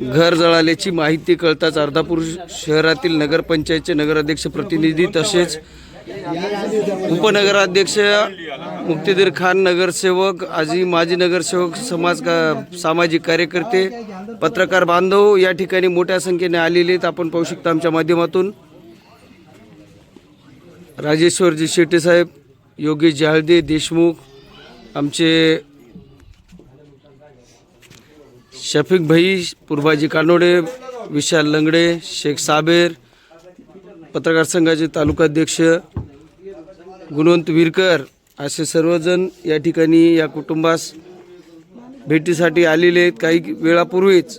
घर जळाल्याची माहिती कळताच अर्धापूर शहरातील नगरपंचायतचे नगराध्यक्ष प्रतिनिधी तसेच उपनगराध्यक्ष मुक्तिदीर खान नगरसेवक आजी माजी नगरसेवक समाज का सामाजिक कार्यकर्ते पत्रकार बांधव या ठिकाणी मोठ्या संख्येने आलेले आहेत. आपण पाहू शकता आमच्या माध्यमातून. राजेश्वरजी शेट्टे साहेब योगेश जाळदे देशमुख आमचे शफिक भाई पूर्वाजी कानोडे विशाल लंगडे शेख साबेर पत्रकार संघाचे तालुकाध्यक्ष गुणवंत विरकर असे सर्वजण या ठिकाणी या कुटुंबास भेटीसाठी आलेले आहेत. काही वेळापूर्वीच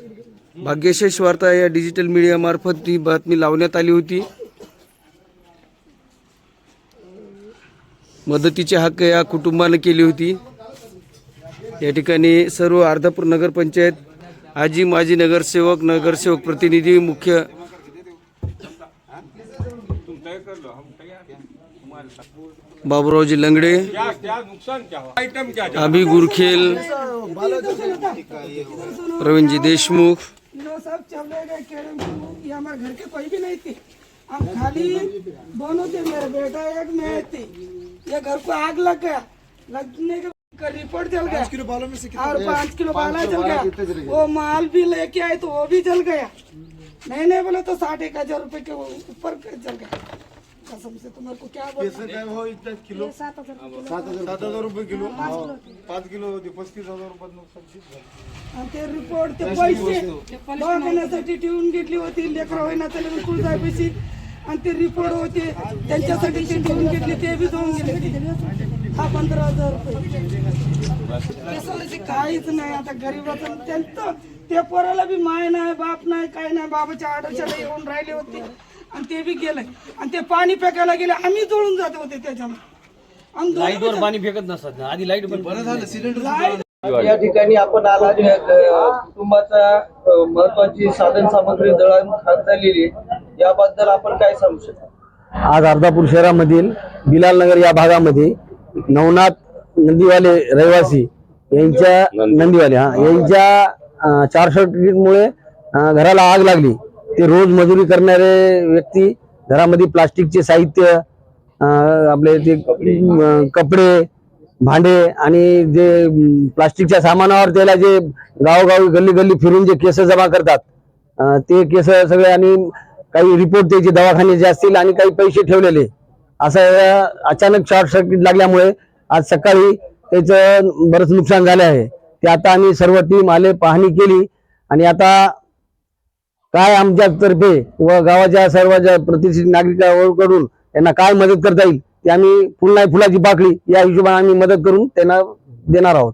भाग्यशेष वार्ता या डिजिटल मीडियामार्फत ही बातमी लावण्यात आली होती. मदतीची हक्क या कुटुंबानं केली होती. या ठिकाणी सर्व अर्धापूर नगरपंचायत आजी माजी नगरसेवक नगरसेवक प्रतिनिधी, मुख्य बाबुरावजी लंगडे अभि गुरखेल देशमुख चले गए ये हमारे घर के कोई भी नहीं थी खाली दोनों थे मेरा बेटा एक मैं थी ये घर को आग लग गया। लगने के रिपोर्ट जल गया। किलो बालों में से और पाँच किलो बाला जल गया। वो माल भी लेके आए तो वो भी जल गया। नहीं नहीं बोले तो साठ एक हज़ार रुपए के ऊपर जल गया। कसम से तुम्हारे को क्या बोलना हो इतना किलो? सात हज़ार रुपये किलो। पाच किलो होते पस्तीस हज़ार रुपये नुकसान आणि ते रिपोर्ट ते पैसे दवाखान्यासाठी ठेवून घेतली होती लेकरं होईना त्याला जायपेशी आणि ते रिपोर्ट होते त्यांच्यासाठी ते ठेवून घेतली ते बी जाऊन गेले हा पंधरा हजार रुपये. काहीच नाही आता गरीबाचं त्यांचं. ते पोराला बी माय नाही बाप नाही काय नाही. बाबाच्या आडरशाला येऊन राहिले होते आणि ते बी गेले. आणि ते पाणी फेकायला गेले. आम्ही जळून जात होते दोन पाणी फेकत नसतात ना. आधी लाइट पण लाइट या ठिकाणी आपण आला कुटुंबाचा महत्वाची साधन सामग्री जळावून खाक झालेली. याबद्दल आपण काय सांगू शकतो? आज अर्धापूर शहरामधील बिलाल नगर या भागामध्ये नवनाथ नंदीवाले रहिवासी यांच्या नंदीवाले हा यांच्या चार अं, घराला आग लागली. ते रोज मजुरी करणारे व्यक्ती घरामध्ये प्लास्टिकचे साहित्य आपले ते कपडे. भांडे आणि जे प्लास्टिकच्या सामानावर त्याला जे गावोगावी गल्ली गल्ली फिरून जे केस जमा करतात ते केस सगळे आणि काही रिपोर्ट त्याचे दवाखाने जे असतील आणि काही पैसे ठेवलेले. असं अचानक शॉर्ट सर्किट लागल्यामुळे आज सकाळी त्याचं बरंच नुकसान झालं आहे. ते आता आम्ही सर्व टीम आले पाहणी केली आणि आता काय आमच्यातर्फे व गावाच्या सर्व ज्या प्रतिष्ठित नागरिकांकडून त्यांना काय मदत करता येईल ते आम्ही फुल फुलाची पाकळी या हिशोबाने आम्ही मदत करून त्यांना देणार आहोत.